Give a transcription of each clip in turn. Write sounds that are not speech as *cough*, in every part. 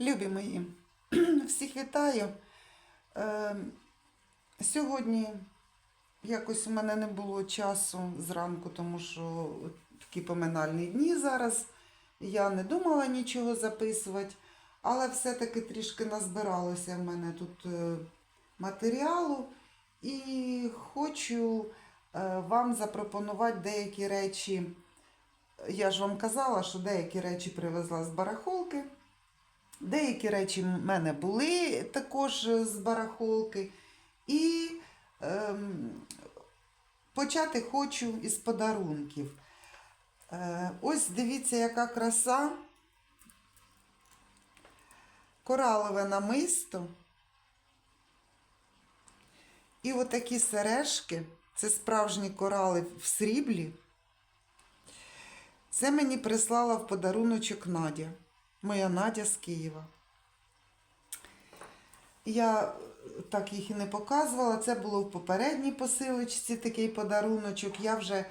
Любі мої, *clears throat* всіх вітаю. Е, сьогодні якось у мене не було часу зранку, тому що такі поминальні дні зараз. Я не думала нічого записувати, але все-таки трішки назбиралося в мене тут е, матеріалу. І хочу е, вам запропонувати деякі речі. Я ж вам казала, що деякі речі привезла з барахолки. Деякі речі в мене були також з барахолки. І ем, почати хочу із подарунків. Е, ось дивіться, яка краса. Коралове намисто. І отакі сережки. Це справжні корали в сріблі. Це мені прислала в подаруночок Надя. Моя Надя з Києва. Я так їх і не показувала. Це було в попередній посилочці такий подаруночок. Я вже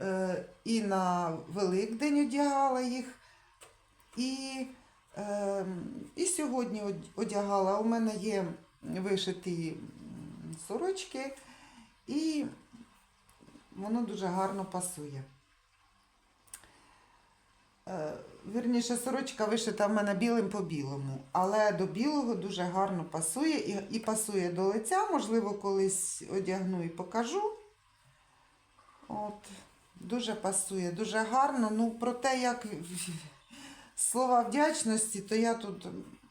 е, і на Великдень одягала їх, і, е, і сьогодні одягала. У мене є вишиті сорочки, і воно дуже гарно пасує. Е, Вірніше, сорочка вишита в мене білим по білому, але до білого дуже гарно пасує і, і пасує до лиця. Можливо, колись одягну і покажу. От, дуже пасує, дуже гарно. Ну, про те, як слова вдячності, то я тут,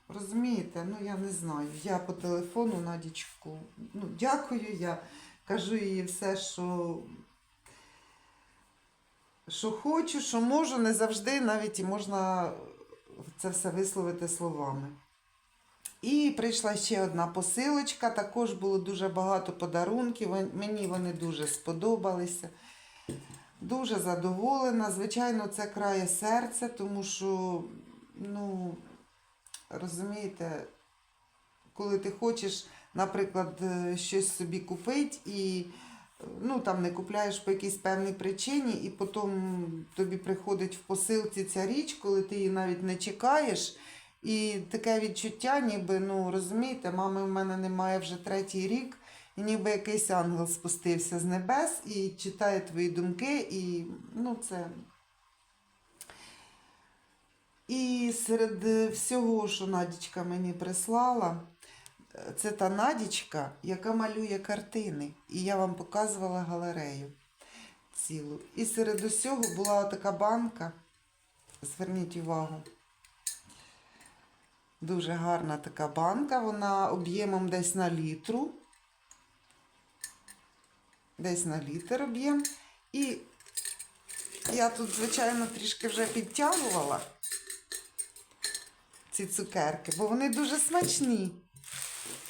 розумієте, ну я не знаю. Я по телефону Надічку, ну, дякую, я кажу їй все, що що хочу, що можу, не завжди навіть і можна це все висловити словами. І прийшла ще одна посилочка, також було дуже багато подарунків. Мені вони дуже сподобалися. Дуже задоволена. Звичайно, це крає серце, тому що, ну, розумієте, коли ти хочеш, наприклад, е, щось собі купити і ну, там не купляєш по якійсь певній причині, і потім тобі приходить в посилці ця річ, коли ти її навіть не чекаєш. І таке відчуття, ніби, ну розумієте, мами в мене немає вже третій рік, і ніби якийсь ангел спустився з небес і читає твої думки, і ну це. І серед всього, що Надічка мені прислала, це та Надічка, яка малює картини. І я вам показувала галерею цілу. І серед усього була така банка. Зверніть увагу. Дуже гарна така банка. Вона об'ємом десь на літру. Десь на літр об'єм. І я тут, звичайно, трішки вже підтягувала ці цукерки, бо вони дуже смачні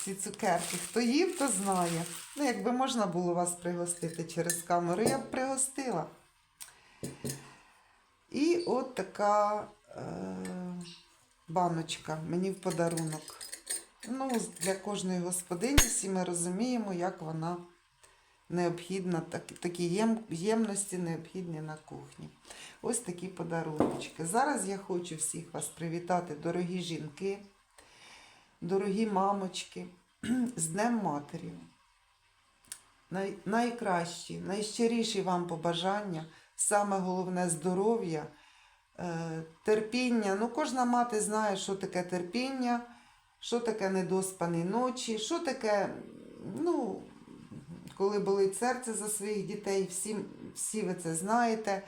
ці цукерки. Хто їв, то знає. Ну, якби можна було вас пригостити через камеру, я б пригостила. І от така е, баночка мені в подарунок. Ну, для кожної господині всі ми розуміємо, як вона необхідна, так, такі єм, ємності необхідні на кухні. Ось такі подаруночки. Зараз я хочу всіх вас привітати, дорогі жінки дорогі мамочки, *clears throat* з Днем Матері. Най, найкращі, найщиріші вам побажання, саме головне здоров'я, е, терпіння. Ну, кожна мати знає, що таке терпіння, що таке недоспані ночі, що таке, ну, коли болить серце за своїх дітей, всі, всі ви це знаєте.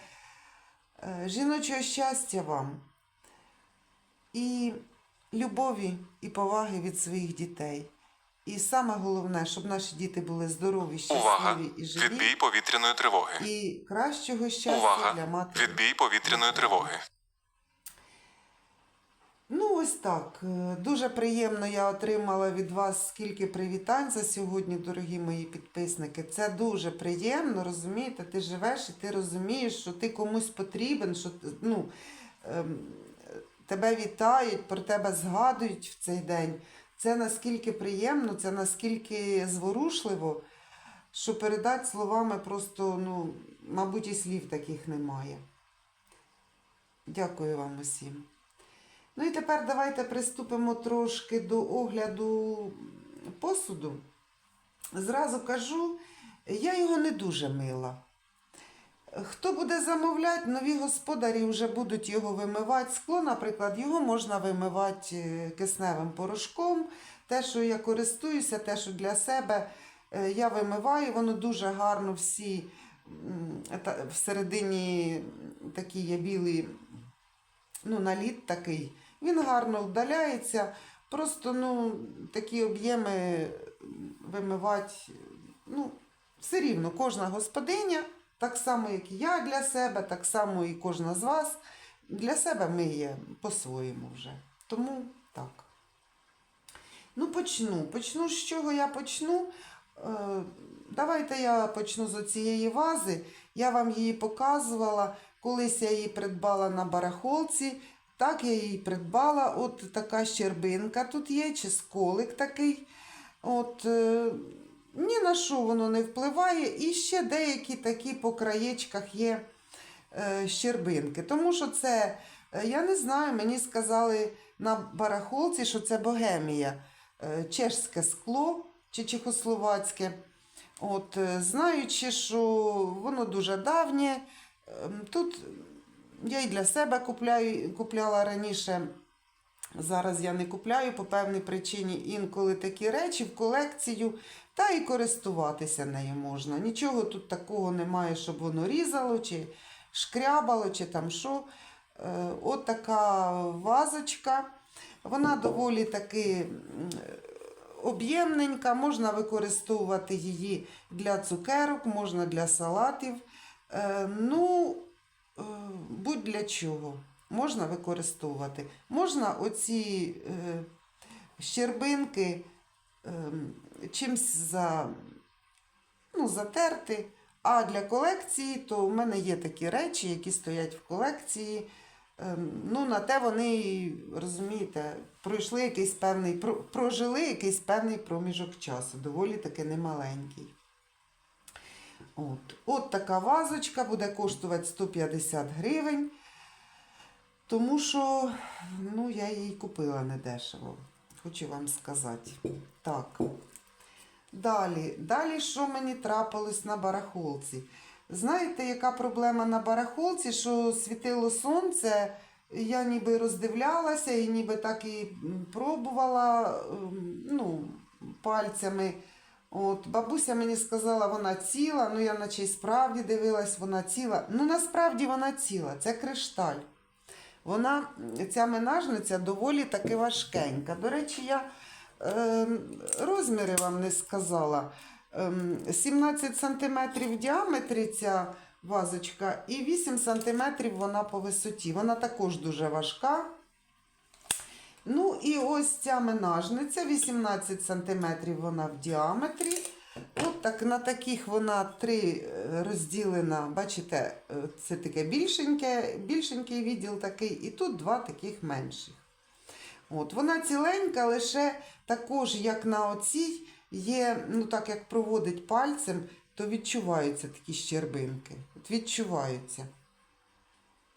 Е, жіночого щастя вам. І любові і поваги від своїх дітей. І саме головне, щоб наші діти були здорові, Увага! щасливі і живі. Відбій повітряної тривоги. І кращого щастя Увага! для матері. Відбій повітряної тривоги. Ну, ось так. Е, Дуже приємно я отримала від вас скільки привітань за сьогодні, дорогі мої підписники. Це дуже приємно, розумієте? Ти живеш і ти розумієш, що ти комусь потрібен, що ну, ем, тебе вітають, про тебе згадують в цей день. Це наскільки приємно, це наскільки зворушливо, що передати словами просто, ну, мабуть, і слів таких немає. Дякую вам усім. Ну і тепер давайте приступимо трошки до огляду посуду. Зразу кажу, я його не дуже мила. Хто буде замовляти, нові господарі вже будуть його вимивати. Скло, наприклад, його можна вимивати е, кисневим порошком. Те, що я користуюся, те, що для себе е, я вимиваю, воно дуже гарно всі всередині такі є білі, ну, наліт такий. Він гарно вдаляється. Просто ну, такі об'єми вимивати, ну, все рівно кожна господиня, так само, як і я для себе, так само і кожна з вас для себе миє по-своєму вже. Тому так. Ну, почну. Почну з чого я почну. Е, давайте я почну з цієї вази. Я вам її показувала. Колись я її придбала на барахолці. Так я її придбала. От така щербинка тут є, чи сколик такий. От, е, ні на що воно не впливає. І ще деякі такі по краєчках є е, щербинки. Тому що це, е, я не знаю, мені сказали на барахолці, що це богемія, е, чешське скло чи чехословацьке. От, знаючи, що воно дуже давнє, ем, тут я і для себе купляю, купляла раніше. Зараз я не купляю по певній причині інколи такі речі в колекцію, та і користуватися нею можна. Нічого тут такого немає, щоб воно різало, чи шкрябало, чи там що. Е, От така вазочка. Вона доволі таки об'ємненька, можна використовувати її для цукерок, можна для салатів. Е, Ну, е, будь для чого можна використовувати. Можна оці е, щербинки е, чимсь за, ну, затерти. А для колекції, то в мене є такі речі, які стоять в колекції. Е, Ну, на те вони, розумієте, пройшли якийсь певний, прожили якийсь певний проміжок часу, доволі таки немаленький. От. От така вазочка буде коштувати 150 гривень. Тому що ну, я її купила недешево. Хочу вам сказати. Так. Далі, далі, що мені трапилось на барахолці? Знаєте, яка проблема на барахолці, що світило сонце, я ніби роздивлялася і ніби так і пробувала ем, ну, пальцями. От, бабуся мені сказала, вона ціла, ну я наче й справді дивилась, вона ціла. Ну насправді вона ціла, це кришталь. Вона, ця менажниця, доволі таки важкенька. До речі, я е, розміри вам не сказала. Ем, 17 см в діаметрі ця вазочка і 8 см вона по висоті. Вона також дуже важка. Ну і ось ця менажниця, 18 см вона в діаметрі. От так на таких вона три е, розділена. Бачите, е, це таке більшеньке, більшенький відділ такий, і тут два таких менших. От, вона ціленька, лише також, як на оцій, є, ну так як проводить пальцем, то відчуваються такі щербинки. От відчуваються.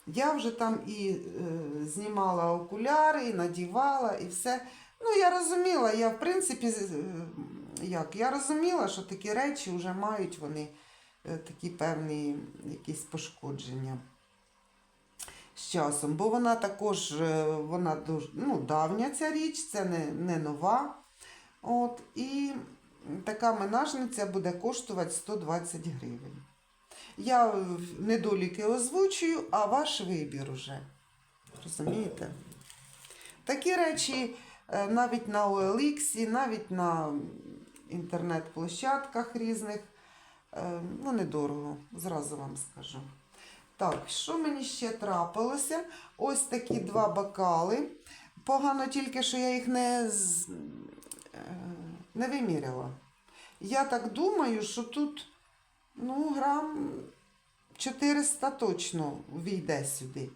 Я вже там і е, знімала окуляри, і надівала, і все. Ну, я розуміла, я в принципі, е, як, я розуміла, що такі речі вже мають вони е, такі певні якісь пошкодження з часом. Бо вона також е, вона дуже ну, давня ця річ, це не, не нова. От, і така менажниця буде коштувати 120 гривень. Я недоліки озвучую, а ваш вибір уже. Розумієте? Такі речі е, навіть на OLX, навіть на інтернет-площадках різних. е, Ну, недорого, зразу вам скажу. Так, що мені ще трапилося? Ось такі два бокали. Погано тільки, що я їх не, е, не виміряла. Я так думаю, що тут ну, грам 400 точно війде сюди.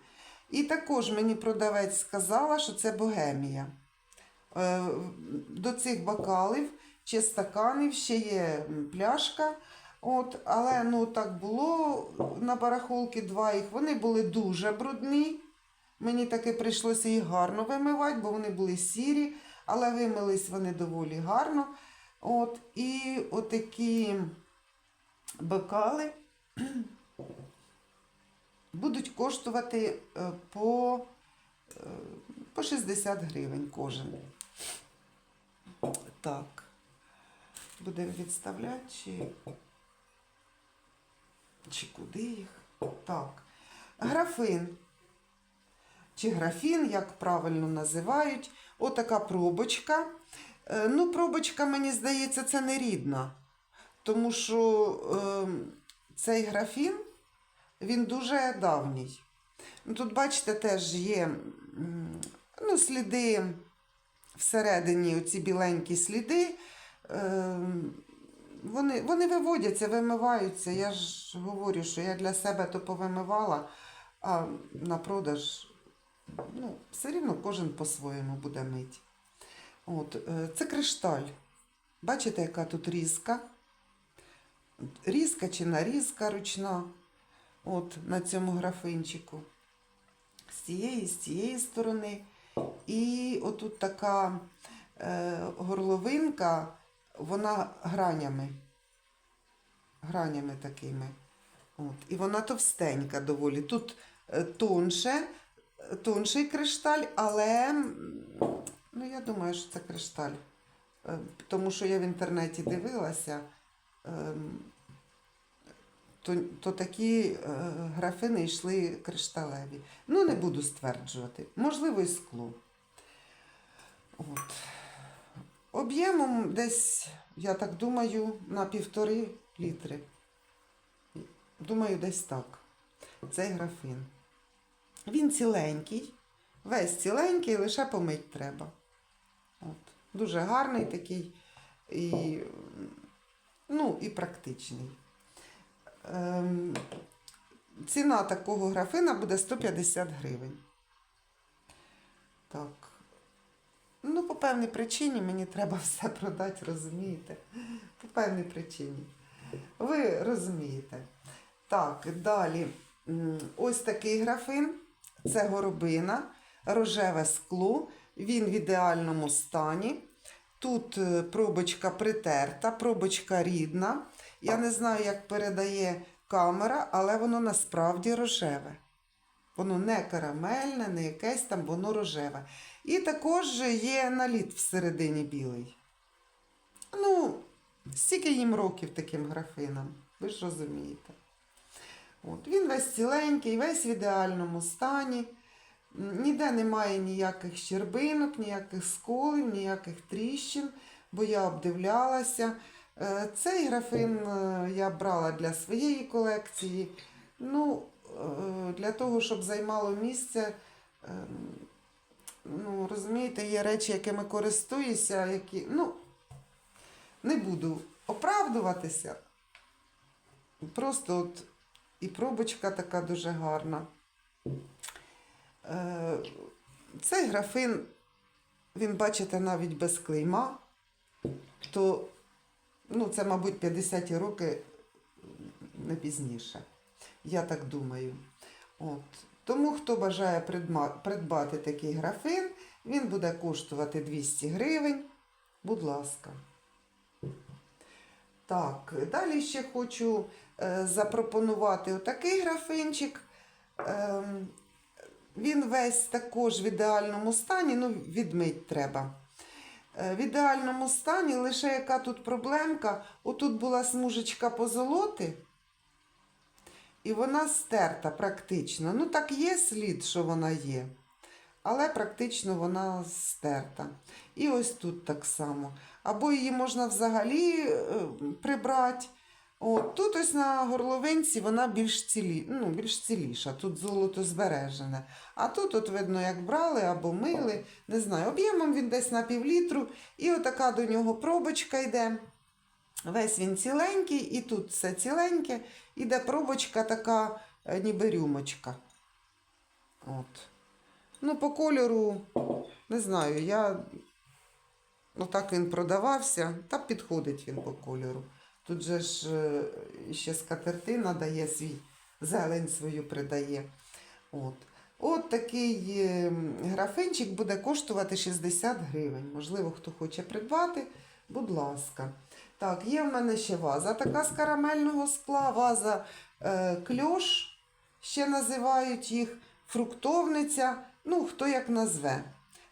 І також мені продавець сказала, що це богемія. Е, До цих бокалів чи стаканів ще є пляшка. От, але ну так було на барахолки два їх. Вони були дуже брудні. Мені таки прийшлося їх гарно вимивати, бо вони були сірі, але вимились вони доволі гарно. От, і отакі бокали *clears throat* будуть коштувати е, по, е, по 60 гривень кожен. Так. Будемо відставляти чи, чи куди їх? Так. Графин. Чи графін, як правильно називають. Отака пробочка. Е, Ну, пробочка, мені здається, це не рідна. Тому що е, цей графін, він дуже давній. Ну, Тут, бачите, теж є ну, сліди всередині, оці біленькі сліди. Е, вони, вони виводяться, вимиваються. Я ж говорю, що я для себе то повимивала, а на продаж ну, все рівно кожен по-своєму буде мить. От, е, це кришталь. Бачите, яка тут різка? Різка чи нарізка ручна. От на цьому графинчику. З цієї, з цієї сторони. І отут така е, горловинка, вона гранями. Гранями такими. От. І вона товстенька доволі. Тут е, тонше, тонший кришталь, але ну, я думаю, що це кришталь. Е, Тому що я в інтернеті дивилася, ем, то, то такі е, графини йшли кришталеві. Ну, не буду стверджувати. Можливо, і скло. От. Об'ємом десь, я так думаю, на півтори літри. Думаю, десь так. Цей графин. Він ціленький, весь ціленький, лише помить треба. От. Дуже гарний такий і, ну, і практичний. Ем, ціна такого графина буде 150 гривень. Так. Ну, по певній причині мені треба все продати, розумієте? По певній причині. Ви розумієте. Так, далі. Ось такий графин. Це горобина, рожеве скло. Він в ідеальному стані. Тут е, пробочка притерта, пробочка рідна. Я не знаю, як передає камера, але воно насправді рожеве. Воно не карамельне, не якесь там, воно рожеве. І також є наліт всередині білий. Ну, стільки їм років таким графинам, ви ж розумієте. От, він весь ціленький, весь в ідеальному стані. Ніде немає ніяких щербинок, ніяких сколів, ніяких тріщин, бо я обдивлялася. Е, Цей графин е, я брала для своєї колекції. Ну, для того, щоб займало місце. ем, Ну, розумієте, є речі, якими користуюся, які. Ну, не буду оправдуватися. Просто от і пробочка така дуже гарна. Е, Цей графин, він, бачите, навіть без клейма, то ну, це, мабуть, 50 роки не пізніше. Я так думаю. От. Тому, хто бажає придбати такий графин, він буде коштувати 200 гривень. Будь ласка. Так, далі ще хочу е, запропонувати отакий графинчик. Ем, він весь також в ідеальному стані, ну, відмить треба. Е, в ідеальному стані, лише яка тут проблемка, отут була смужечка позолоти, і вона стерта практично. Ну, так є слід, що вона є, але практично вона стерта. І ось тут так само. Або її можна взагалі е, прибрати. От, тут ось на горловинці вона більш, цілі, ну, більш ціліша, тут золото збережене. А тут, от видно, як брали або мили, не знаю, об'ємом він десь на півлітру, і отака до нього пробочка йде. Весь він ціленький, і тут все ціленьке, іде пробочка така, е, ніби рюмочка. От. Ну, по кольору, не знаю, я. Отак він продавався, та підходить він по кольору. Тут же ж е, ще скатертина дає свій, зелень свою придає. От. От такий е, графинчик буде коштувати 60 гривень. Можливо, хто хоче придбати, будь ласка. Так, є в мене ще ваза така з карамельного скла, ваза е, кльош, ще називають їх, фруктовниця, ну хто як назве.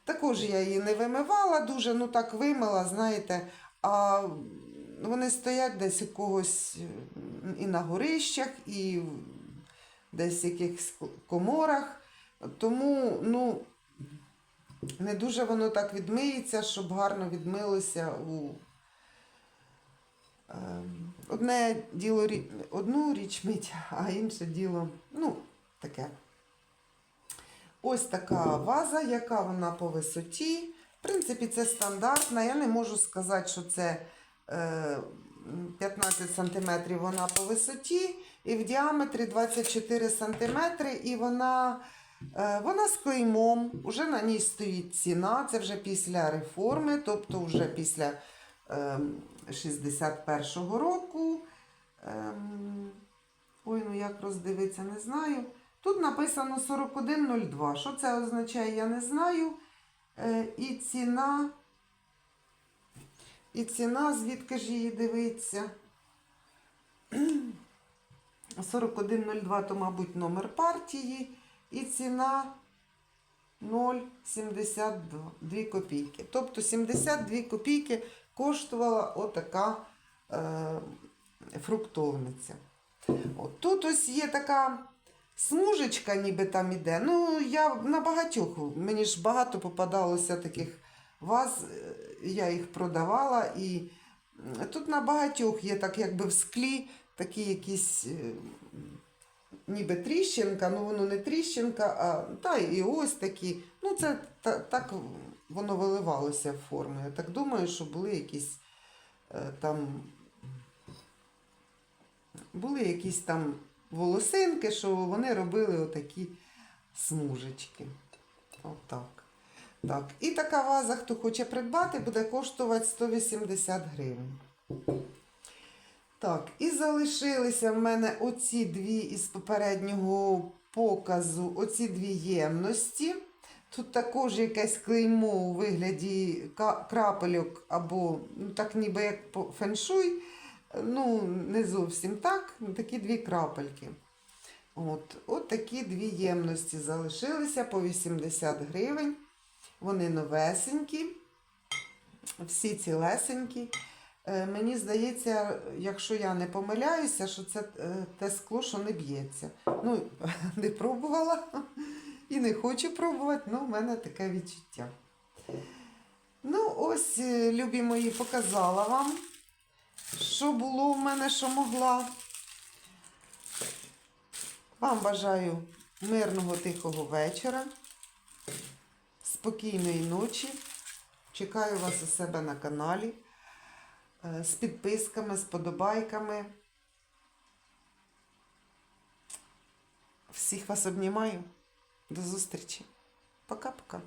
Також я її не вимивала дуже, ну так вимила, знаєте, а вони стоять десь у когось і на горищах, і десь в якихось коморах. Тому, ну, не дуже воно так відмиється, щоб гарно відмилося у. Ем, Одне діло одну річ мить, а інше діло, ну, таке. Ось така ваза, яка вона по висоті. В принципі, це стандартна. Я не можу сказати, що це е, 15 см вона по висоті, і в діаметрі 24 см, і вона, е, вона з клеймом. Уже на ній стоїть ціна. Це вже після реформи, тобто вже після е, 61-го року. Ем, ой, ну як роздивитися, не знаю. Тут написано 4102. Що це означає, я не знаю. Е, і ціна. І ціна, звідки ж її дивиться? 4102 то, мабуть, номер партії. І ціна 0,72 копійки. Тобто 72 копійки коштувала отака е, фруктовниця. От тут ось є така смужечка, ніби там іде. Ну, я на багатьох, мені ж багато попадалося таких ваз, е, я їх продавала, і тут на багатьох є так, якби в склі такі якісь. е, Ніби тріщинка, ну воно не тріщинка, а та і ось такі. Ну, це та, так воно виливалося в форму. Я так думаю, що були якісь е, там були якісь там волосинки, що вони робили отакі смужечки. Отак. Так. І така ваза, хто хоче придбати, буде коштувати 180 гривень. Так, і залишилися в мене оці дві із попереднього показу, оці дві ємності. Тут також якесь клеймо у вигляді крапельок або ну, так ніби як феншуй. Ну, не зовсім так, такі дві крапельки. От, от такі дві ємності залишилися по 80 гривень. Вони новесенькі, всі цілесенькі. Е, Мені здається, якщо я не помиляюся, що це е, те скло, що не б'ється. Ну, *laughs* не пробувала і не хочу пробувати, але в мене таке відчуття. Ну, ось, е, любі мої, показала вам, що було в мене, що могла. Вам бажаю мирного тихого вечора, спокійної ночі. Чекаю вас у себе на каналі з підписками, з подобайками. Всіх вас обнімаю. До зустрічі. Пока-пока.